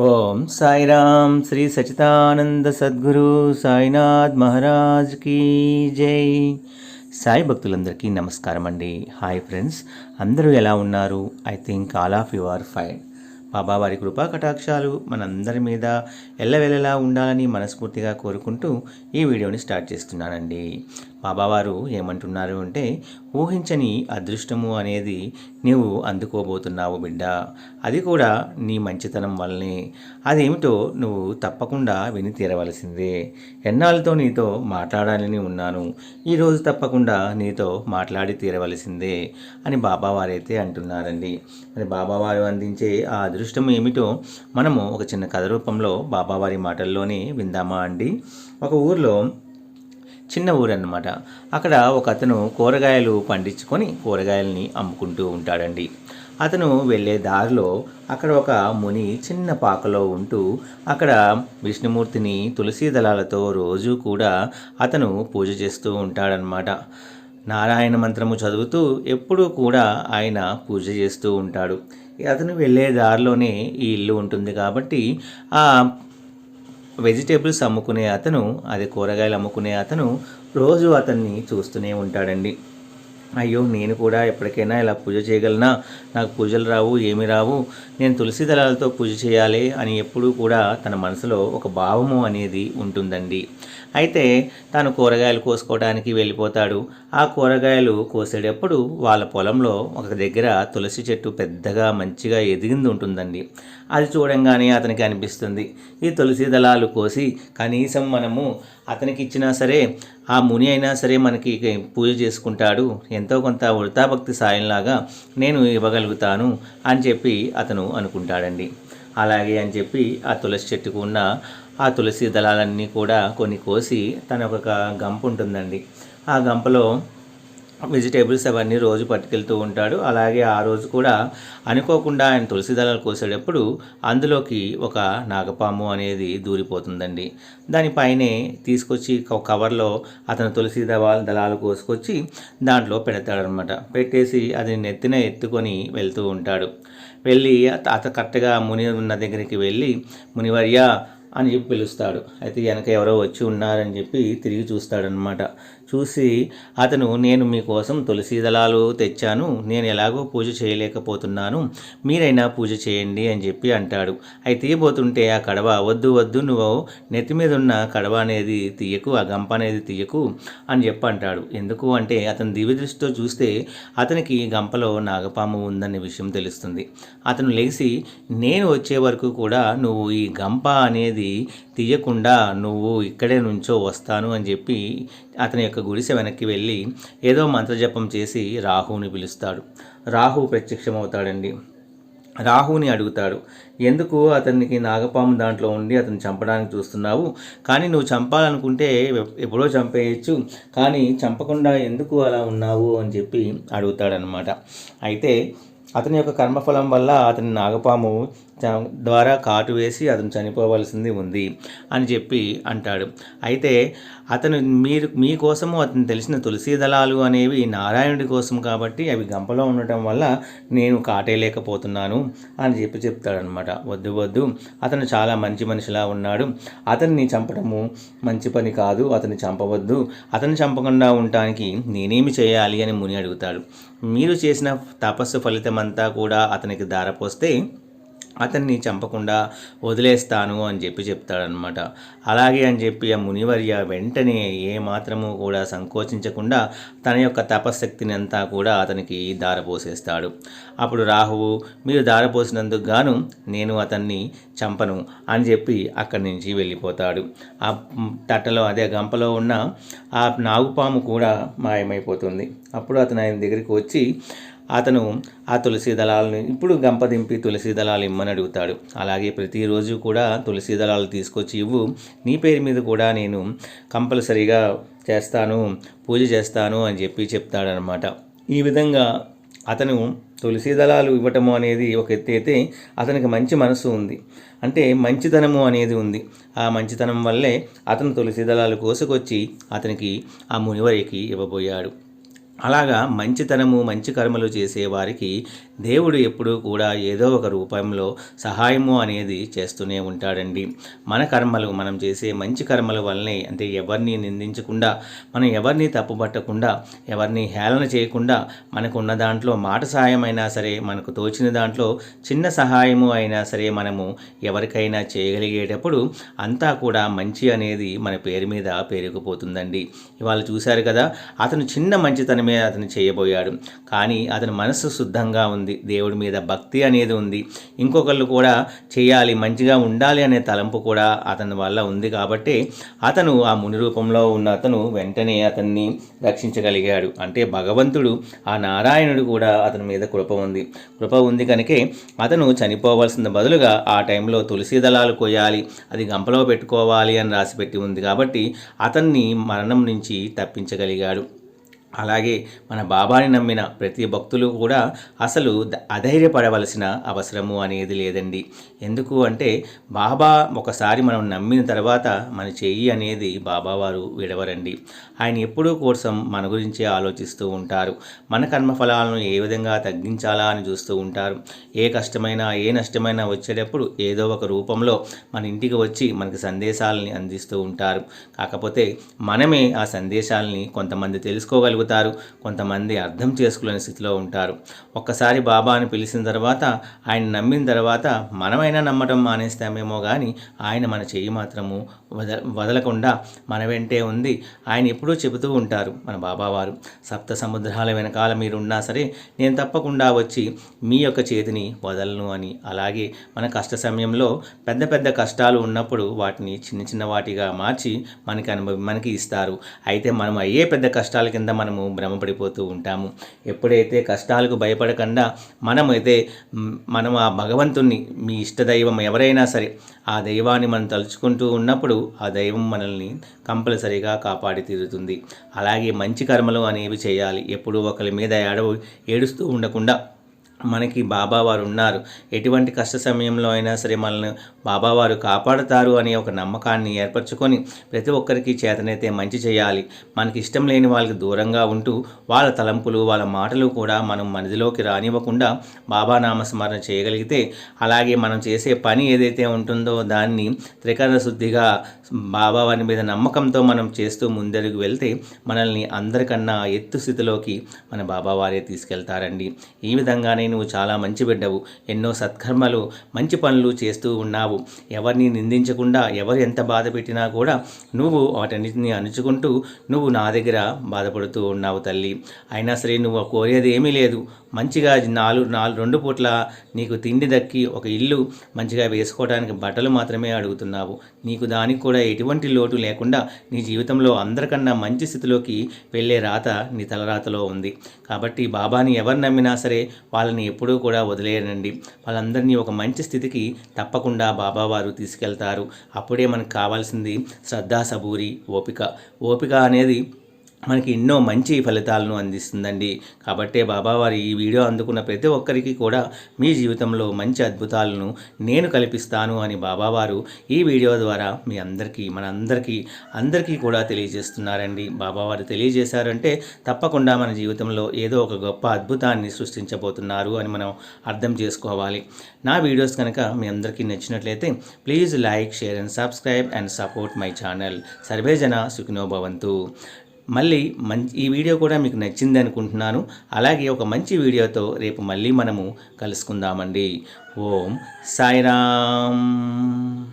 ఓం సాయిరామ్ శ్రీ సచితానంద సద్గురు సాయినాథ్ మహారాజ్ కీ జై. సాయి భక్తులందరికీ నమస్కారం అండి. హాయ్ ఫ్రెండ్స్ అందరూ ఎలా ఉన్నారు? I think all of you are fine. బాబావారి కృపా కటాక్షాలు మనందరి మీద ఎల్లవెల్లలా ఉండాలని మనస్ఫూర్తిగా కోరుకుంటూ ఈ వీడియోని స్టార్ట్ చేస్తున్నానండి. బాబావారు ఏమంటున్నారు అంటే ఊహించని అదృష్టము అనేది నీవు అందుకోబోతున్నావు బిడ్డ. అది కూడా నీ మంచితనం వల్లనే. అదేమిటో నువ్వు తప్పకుండా విని తీరవలసిందే. ఎన్నాళ్ళతో నీతో మాట్లాడాలని ఉన్నాను. ఈరోజు తప్పకుండా నీతో మాట్లాడి తీరవలసిందే అని బాబావారైతే అంటున్నారండి. మరి బాబావారు అందించే ఆ అదృష్టం ఏమిటో మనము ఒక చిన్న కథ రూపంలో బాబావారి మాటల్లోనే విందామా అండి. ఒక ఊర్లో చిన్న ఊరు అన్నమాట అక్కడ ఒక అతను కూరగాయలు పండించుకొని కూరగాయలని అమ్ముకుంటూ ఉంటాడండి. అతను వెళ్ళే దారిలో అక్కడ ఒక ముని చిన్న పాకలో ఉంటూ అక్కడ విష్ణుమూర్తిని తులసీ దళాలతో రోజూ కూడా అతను పూజ చేస్తూ ఉంటాడనమాట నారాయణ మంత్రము చదువుతూ ఎప్పుడూ కూడా ఆయన పూజ చేస్తూ ఉంటాడు. అతను వెళ్ళే దారిలోనే ఈ ఇల్లు ఉంటుంది కాబట్టి ఆ వెజిటేబుల్స్ అమ్ముకునే అతను అదే కూరగాయలు అమ్ముకునే అతను రోజు అతన్ని చూస్తూనే ఉంటాడండి. అయ్యో నేను కూడా ఎప్పటికైనా ఇలా పూజ చేయగలనా? నాకు పూజలు రావు ఏమి రావు. నేను తులసి దళాలతో పూజ చేయాలి అని ఎప్పుడూ కూడా తన మనసులో ఒక భావము అనేది ఉంటుందండి. అయితే తను కూరగాయలు కోసుకోవడానికి వెళ్ళిపోతాడు. ఆ కూరగాయలు కోసేటప్పుడు వాళ్ళ పొలంలో ఒక దగ్గర తులసి చెట్టు పెద్దగా మంచిగా ఎదిగింది ఉంటుందండి. అది చూడంగానే అతనికి అనిపిస్తుంది. ఈ తులసి దళాలు కోసి కనీసం మనము అతనికి ఇచ్చినా సరే ఆ ముని అయినా సరే మనకి పూజ చేసుకుంటాడు. ఎంతో కొంత వృతాభక్తి సాయంలాగా నేను ఇవ్వగలుగుతాను అని చెప్పి అతను అనుకుంటాడండి. అలాగే అని చెప్పి ఆ తులసి చెట్టుకు ఉన్న ఆ తులసి దళాలన్నీ కూడా కొన్ని కోసి తన ఒక గంప ఉంటుందండి ఆ గంపలో వెజిటేబుల్స్ అవన్నీ రోజు పట్టుకెళ్తూ ఉంటాడు. అలాగే ఆ రోజు కూడా అనుకోకుండా ఆయన తులసి దళాలు కోసేటప్పుడు అందులోకి ఒక నాగపాము అనేది దూరిపోతుందండి. దానిపైనే తీసుకొచ్చి ఒక కవర్లో అతను తులసి దళాలు దళాలు కోసుకొచ్చి దాంట్లో పెడతాడనమాట పెట్టేసి అది నెత్తిన ఎత్తుకొని వెళ్తూ ఉంటాడు. వెళ్ళి అత కరెక్ట్గా ముని ఉన్న దగ్గరికి వెళ్ళి మునివర్య అని చెప్పి పిలుస్తాడు. అయితే వెనక ఎవరో వచ్చి ఉన్నారని చెప్పి తిరిగి చూస్తాడనమాట చూసి అతను నేను మీకోసం తులసి దళాలు తెచ్చాను. నేను ఎలాగో పూజ చేయలేకపోతున్నాను. మీరైనా పూజ చేయండి అని చెప్పి అంటాడు. అవి తీయబోతుంటే ఆ కడవ వద్దు వద్దు నువ్వు నెత్తి మీద ఉన్న కడవ అనేది తీయకు ఆ గంప అనేది తీయకు అని చెప్పి అంటాడు. ఎందుకు అంటే అతను దివ్య దృష్టితో చూస్తే అతనికి గంపలో నాగపాము ఉందనే విషయం తెలుస్తుంది. అతను లేచి నేను వచ్చే వరకు కూడా నువ్వు ఈ గంప అనేది తీయకుండా నువ్వు ఇక్కడే నుంచో వస్తాను అని చెప్పి అతని యొక్క గుడిసె వెనక్కి వెళ్ళి ఏదో మంత్రజపం చేసి రాహుని పిలుస్తాడు. రాహు ప్రత్యక్షమవుతాడండి. రాహుని అడుగుతాడు ఎందుకు అతనికి నాగపాము దాంట్లో ఉండి అతను చంపడానికి చూస్తున్నావు? కానీ నువ్వు చంపాలనుకుంటే ఎప్పుడో చంపేయచ్చు. కానీ చంపకుండా ఎందుకు అలా ఉన్నావు? అని చెప్పి అడుగుతాడనమాట అయితే అతని యొక్క కర్మఫలం వల్ల అతని నాగపాము ద్వారా కాటు వేసి అతను చనిపోవలసింది ఉంది అని చెప్పి అంటాడు. అయితే అతను మీరు మీకోసము అతను తెలిసిన తులసి దళాలు అనేవి నారాయణుడి కోసం కాబట్టి అవి గంపలో ఉండటం వల్ల నేను కాటేయలేకపోతున్నాను అని చెప్పి చెప్తాడనమాట వద్దు వద్దు. అతను చాలా మంచి మనిషిలా ఉన్నాడు. అతన్ని చంపడము మంచి పని కాదు. అతన్ని చంపవద్దు. అతను చంపకుండా ఉండటానికి నేనేమి చేయాలి అని ముని అడుగుతాడు. మీరు చేసిన తపస్సు ఫలితమంతా కూడా అతనికి దారపోస్తే అతన్ని చంపకుండా వదిలేస్తాను అని చెప్పి చెప్తాడనమాట అలాగే అని చెప్పి ఆ మునివర్య వెంటనే ఏ మాత్రము కూడా సంకోచించకుండా తన యొక్క తపశక్తిని అంతా కూడా అతనికి దారపోసేస్తాడు అప్పుడు రాహువు మీరు దారపోసినందుకు గాను నేను అతన్ని చంపను అని చెప్పి అక్కడి నుంచి వెళ్ళిపోతాడు. ఆ తట్టలో అదే గంపలో ఉన్న ఆ నాగుపాము కూడా మాయమైపోతుంది. అప్పుడు అతను ఆయన దగ్గరికి వచ్చి అతను ఆ తులసి దళాలను ఇప్పుడు గంపదింపి తులసి దళాలు ఇమ్మని అడుగుతాడు. అలాగే ప్రతిరోజు కూడా తులసి దళాలు తీసుకొచ్చి ఇవ్వు. నీ పేరు మీద కూడా నేను కంపల్సరీగా చేస్తాను పూజ చేస్తాను అని చెప్పి చెప్తాడనమాట ఈ విధంగా అతను తులసి దళాలు ఇవ్వటము అనేది ఒక ఎత్తి అయితే అతనికి మంచి మనసు ఉంది. అంటే మంచితనము అనేది ఉంది. ఆ మంచితనం వల్లే అతను తులసి దళాలు కోసుకొచ్చి అతనికి ఆ మునివరికి ఇవ్వబోయాడు. అలాగా మంచితనము మంచి కర్మలు చేసేవారికి దేవుడు ఎప్పుడూ కూడా ఏదో ఒక రూపంలో సహాయము అనేది చేస్తూనే ఉంటాడండి. మన కర్మలు మనం చేసే మంచి కర్మల వల్లనే అంటే ఎవరిని నిందించకుండా మనం ఎవరిని తప్పుపట్టకుండా ఎవరిని హేళన చేయకుండా మనకున్న దాంట్లో మాట సహాయమైనా సరే మనకు తోచిన దాంట్లో చిన్న సహాయము అయినా సరే మనము ఎవరికైనా చేయగలిగేటప్పుడు అంతా కూడా మంచి అనేది మన పేరు మీద పేరుకుపోతుందండి. ఇవాళ చూశారు కదా అతను చిన్న మంచితనమే అతను చేయబోయాడు. కానీ అతని మనసు శుద్ధంగా ఉంది. దేవుడి మీద భక్తి అనేది ఉంది. ఇంకొకళ్ళు కూడా చేయాలి మంచిగా ఉండాలి అనే తలంపు కూడా అతని వల్ల ఉంది కాబట్టి అతను ఆ ముని రూపంలో ఉన్న అతను వెంటనే అతన్ని రక్షించగలిగాడు. అంటే భగవంతుడు ఆ నారాయణుడు కూడా అతని మీద కృప ఉంది. కృప ఉంది కనుకే అతను చనిపోవలసిన బదులుగా ఆ టైంలో తులసి దళాలు కొయ్యాలి అది గంపలో పెట్టుకోవాలి అని రాసిపెట్టి ఉంది కాబట్టి అతన్ని మరణం నుంచి తప్పించగలిగాడు. అలాగే మన బాబాని నమ్మిన ప్రతి భక్తులు కూడా అసలు అధైర్యపడవలసిన అవసరము అనేది లేదండి. ఎందుకు అంటే బాబా ఒకసారి మనం నమ్మిన తర్వాత మన చెయ్యి అనేది బాబావారు విడవరండి. ఆయన ఎప్పుడూ కోసం మన గురించే ఆలోచిస్తూ ఉంటారు. మన కర్మఫలాలను ఏ విధంగా తగ్గించాలా అని చూస్తూ ఉంటారు. ఏ కష్టమైనా ఏ నష్టమైనా వచ్చేటప్పుడు ఏదో ఒక రూపంలో మన ఇంటికి వచ్చి మనకి సందేశాలని అందిస్తూ ఉంటారు. కాకపోతే మనమే ఆ సందేశాలని కొంతమంది తెలుసుకోగలుగుతారు కొంతమంది అర్థం చేసుకోలేని స్థితిలో ఉంటారు. ఒక్కసారి బాబాని పిలిచిన తర్వాత ఆయన నమ్మిన తర్వాత మనమైనా నమ్మటం మానేస్తామేమో కానీ ఆయన మన చెయ్యి మాత్రము వద వదలకుండా మన వెంటే ఉంది. ఆయన ఎప్పుడూ చెబుతూ ఉంటారు మన బాబావారు సప్త సముద్రాల వెనకాల మీరు ఉన్నా సరే నేను తప్పకుండా వచ్చి మీ యొక్క చేతిని వదలను అని. అలాగే మన కష్ట సమయంలో పెద్ద పెద్ద కష్టాలు ఉన్నప్పుడు వాటిని చిన్న చిన్న వాటిగా మార్చి మనకి అనుభవి మనకి ఇస్తారు. అయితే మనం అయ్యే పెద్ద కష్టాల కింద మనము భ్రమపడిపోతూ ఉంటాము. ఎప్పుడైతే కష్టాలకు భయపడకుండా మనమైతే మనం ఆ భగవంతుణ్ణి మీ ఇష్టదైవం ఎవరైనా సరే ఆ దైవాన్ని మనం తలుచుకుంటూ ఉన్నప్పుడు ఆ దైవం మనల్ని కంపల్సరీగా కాపాడి తీరుతుంది. అలాగే మంచి కర్మలు అనేవి చేయాలి. ఎప్పుడూ ఒకరి మీద ఏడవ ఏడుస్తూ ఉండకుండా మనకి బాబావారు ఉన్నారు ఎటువంటి కష్ట సమయంలో అయినా సరే మనల్ని బాబావారు కాపాడుతారు అనే ఒక నమ్మకాన్ని ఏర్పరచుకొని ప్రతి ఒక్కరికి చేతనైతే మంచి చేయాలి. మనకి ఇష్టం లేని వాళ్ళకి దూరంగా ఉంటూ వాళ్ళ తలంపులు వాళ్ళ మాటలు కూడా మనం మనదిలోకి రానివ్వకుండా బాబా నామస్మరణ చేయగలిగితే అలాగే మనం చేసే పని ఏదైతే ఉంటుందో దాన్ని త్రికరణ శుద్ధిగా బాబావారి మీద నమ్మకంతో మనం చేస్తూ ముందడుగు వెళ్తే మనల్ని అందరికన్నా ఎత్తు స్థితిలోకి మన బాబావారే తీసుకెళ్తారండి. ఈ విధంగానే నువ్వు చాలా మంచి బిడ్డవు. ఎన్నో సత్కర్మలు మంచి పనులు చేస్తూ ఉన్నావు. ఎవరిని నిందించకుండా ఎవరు ఎంత బాధ పెట్టినా కూడా నువ్వు వాటన్నిటిని అణుచుకుంటూ నువ్వు నా దగ్గర బాధపడుతూ ఉన్నావు తల్లి. అయినా సరే నువ్వు కోరేది ఏమీ లేదు. మంచిగా నాలుగు నాలుగు రెండు పూట్ల నీకు తిండి దక్కి ఒక ఇల్లు మంచిగా వేసుకోవడానికి బట్టలు మాత్రమే అడుగుతున్నావు. నీకు దానికి కూడా ఎటువంటి లోటు లేకుండా నీ జీవితంలో అందరికన్నా మంచి స్థితిలోకి వెళ్ళే రాత నీ తలరాతలో ఉంది. కాబట్టి బాబాని ఎవరు నమ్మినా సరే వాళ్ళని ఎప్పుడూ కూడా వదిలేయనండి. వాళ్ళందరినీ ఒక మంచి స్థితికి తప్పకుండా బాబావారు తీసుకెళ్తారు. అప్పుడే మనకు కావాల్సింది శ్రద్ధా సబూరి ఓపిక. ఓపిక అనేది మనకి ఎన్నో మంచి ఫలితాలను అందిస్తుందండి. కాబట్టే బాబావారి ఈ వీడియో అందుకున్న ప్రతి ఒక్కరికి కూడా మీ జీవితంలో మంచి అద్భుతాలను నేను కల్పిస్తాను అని బాబావారు ఈ వీడియో ద్వారా మీ అందరికీ మన అందరికీ అందరికీ కూడా తెలియజేస్తున్నారండి. బాబావారు తెలియజేశారంటే తప్పకుండా మన జీవితంలో ఏదో ఒక గొప్ప అద్భుతాన్ని సృష్టించబోతున్నారు అని మనం అర్థం చేసుకోవాలి. నా వీడియోస్ కనుక మీ అందరికీ నచ్చినట్లయితే please like share and subscribe and support my channel. సర్వేజన సుఖినో భవంతు. మళ్ళీ మంచి ఈ వీడియో కూడా మీకు నచ్చింది అనుకుంటున్నాను. అలాగే ఒక మంచి వీడియోతో రేపు మళ్ళీ మనము కలుసుకుందామండి. ఓం సాయిరామ్.